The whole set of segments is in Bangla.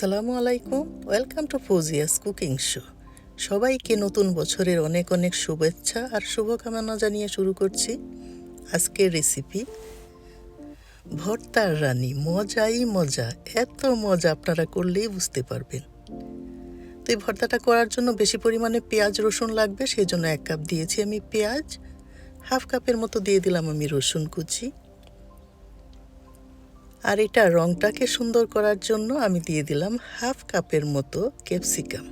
আসসালামু আলাইকুম। Welcome to Fauzia's cooking show সবাইকে নতুন বছরের অনেক অনেক শুভেচ্ছা আর শুভকামনা জানিয়ে শুরু করছি আজকের রেসিপি ভর্তার রানী, মজাই মজা, এত মজা আপনারা করলেই বুঝতে পারবেন। তো এই ভর্তাটা করার জন্য বেশি পরিমাণে পেঁয়াজ, রসুন লাগবে সেই জন্য এক কাপ দিয়েছি আমি পেঁয়াজ। হাফ কাপের মতো দিয়ে দিলাম আমি রসুন কুচি। আর এটা রংটাকে সুন্দর করার জন্য আমি দিয়ে দিলাম হাফ কাপের মতো ক্যাপসিকাম।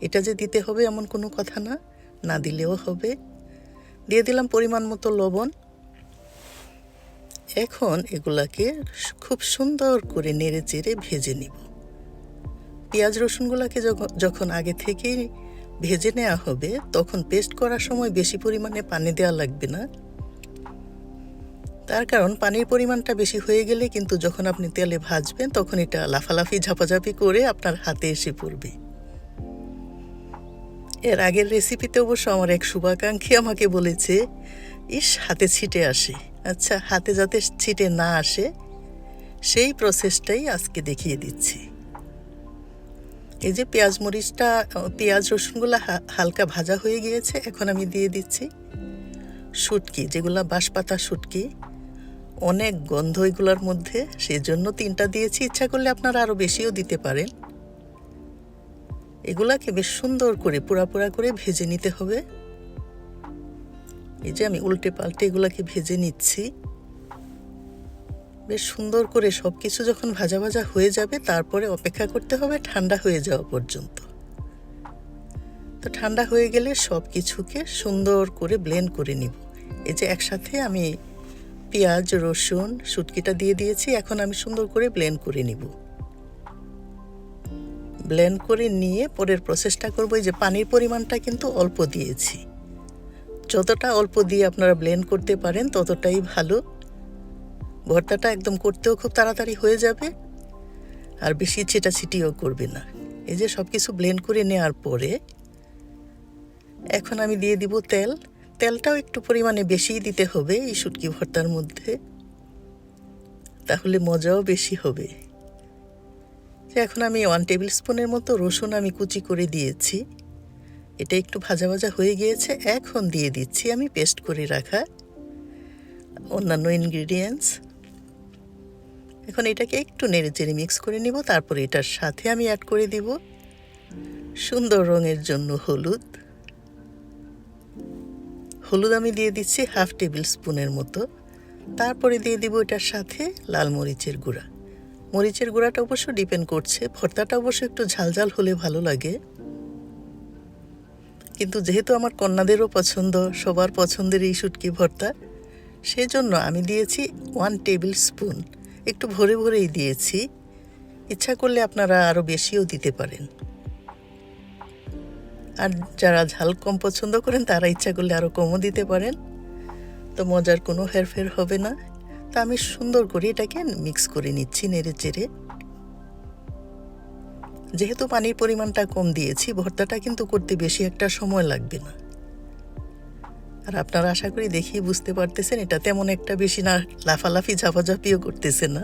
এটা যে দিতে হবে এমন কোনো কথা না না দিলেও হবে। দিয়ে দিলাম পরিমাণ মতো লবণ। এখন এগুলাকে খুব সুন্দর করে নেড়ে চেড়ে ভেজে নিব। পেঁয়াজ রসুনগুলোকে যখন আগে থেকেই ভেজে নেওয়া হবে, তখন পেস্ট করার সময় বেশি পরিমাণে পানি দেওয়া লাগবে না। তার কারণ পানির পরিমাণটা বেশি হয়ে গেলে কিন্তু যখন আপনি তেলে ভাজবেন, তখন এটা লাফালাফি, ঝাপাঝাপি করে আপনার হাতে এসে পড়বে। এর আগের রেসিপিতে অবশ্য আমার এক শুভাকাঙ্ক্ষী আমাকে বলেছে, ইস, হাতে ছিটে আসে। আচ্ছা হাতে যাতে ছিটে না আসে, সেই প্রসেসটাই আজকে দেখিয়ে দিচ্ছি। এই যে পেঁয়াজ মরিচটা, পেঁয়াজ রসুনগুলো হালকা ভাজা হয়ে গিয়েছে, এখন আমি দিয়ে দিচ্ছি শুটকি, যেগুলো বাঁশপাতা শুটকি। অনেক গন্ধ এগুলোর মধ্যে সেই জন্য তিনটা দিয়েছি। ইচ্ছা করলে আপনারা আরও বেশিও দিতে পারেন। এগুলাকে বেশ সুন্দর করে পোড়া পোড়া করে ভেজে নিতে হবে। এই যে আমি উল্টে পাল্টে এগুলাকে ভেজে নিচ্ছি। বেশ সুন্দর করে সব কিছু যখন ভাজা ভাজা হয়ে যাবে, তারপরে অপেক্ষা করতে হবে ঠান্ডা হয়ে যাওয়া পর্যন্ত। তো ঠান্ডা হয়ে গেলে সব কিছুকে সুন্দর করে ব্লেন্ড করে নিব। এই যে একসাথে আমি পেঁয়াজ, রসুন, শুটকিটা দিয়ে দিয়েছি। এখন আমি সুন্দর করে ব্লেন্ড করে নিব। ব্লেন্ড করে নিয়ে পরের প্রসেসটা করব। যে পানির পরিমাণটা কিন্তু অল্প দিয়েছি। যতটা অল্প দিয়ে আপনারা ব্লেন্ড করতে পারেন, ততটাই ভালো। ভর্তাটা একদম করতেও খুব তাড়াতাড়ি হয়ে যাবে। আর বেশি ছিটাছিটিও করবে না। এই যে সব কিছু ব্লেন্ড করে নেওয়ার পরে, এখন আমি দিয়ে দিব তেল। তেলটাও একটু পরিমাণে বেশিই দিতে হবে এই শুটকি ভর্তার মধ্যে। তাহলে মজাও বেশি হবে। এখন আমি ওয়ান টেবিল স্পুনের মতো রসুন আমি কুচি করে দিয়েছি। এটা একটু ভাজা ভাজা হয়ে গিয়েছে, এখন দিয়ে দিচ্ছি আমি পেস্ট করে রাখা অন্যান্য ইনগ্রিডিয়েন্টস এখন এটাকে একটু নেড়ে চেড়ে মিক্স করে নিব, তারপরে এটার সাথে আমি অ্যাড করে দিব। সুন্দর রঙের জন্য হলুদ। হলুদ আমি দিয়ে দিচ্ছি হাফ টেবিল স্পুনের মতো। তারপরে দিয়ে দিব এটার সাথে লাল মরিচের গুঁড়া। মরিচের গুঁড়াটা অবশ্য ডিপেন্ড করছে, ভর্তাটা অবশ্য একটু ঝালঝাল হলে ভালো লাগে। কিন্তু যেহেতু আমার কন্যাদেরও পছন্দ, সবার পছন্দের এই শুটকি ভর্তা, সেজন্য আমি দিয়েছি ওয়ান টেবিল স্পুন। একটু ভরে ভরেই দিয়েছি। ইচ্ছা করলে আপনারা আরও বেশিও দিতে পারেন। আর যারা ঝাল কম পছন্দ করেন, তারা ইচ্ছা করলে আরও কমও দিতে পারেন। তো মজার কোনো হেরফের হবে না। তা আমি সুন্দর করে এটাকে মিক্স করে নিচ্ছি নেড়ে চেড়ে। যেহেতু পানির পরিমাণটা কম দিয়েছি, ভর্তাটা কিন্তু করতে বেশি একটা সময় লাগবে না। আর আপনারা আশা করি দেখেই বুঝতে পারতেছেন, এটা তেমন একটা বেশি না, লাফালাফি, ঝাপাঝাপিও করতেছে না।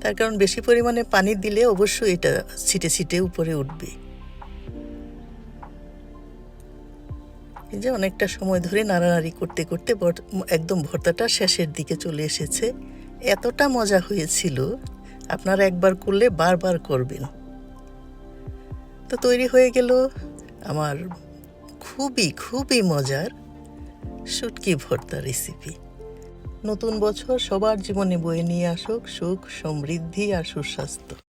তার কারণ বেশি পরিমাণে পানি দিলে অবশ্যই এটা ছিটে ছিটে উপরে উঠবে। এই যে অনেকটা সময় ধরে নাড়ানাড়ি করতে করতে একদম ভর্তাটা শেষের দিকে চলে এসেছে। এতটা মজা হয়েছিল, আপনারা একবার করলে বারবার করবেন। তো তৈরি হয়ে গেল আমার খুবই খুবই মজার শুটকি ভর্তা রেসিপি নতুন বছর সবার জীবনে বয়ে নিয়ে আসুক, সুখ, সমৃদ্ধি আর সুস্বাস্থ্য।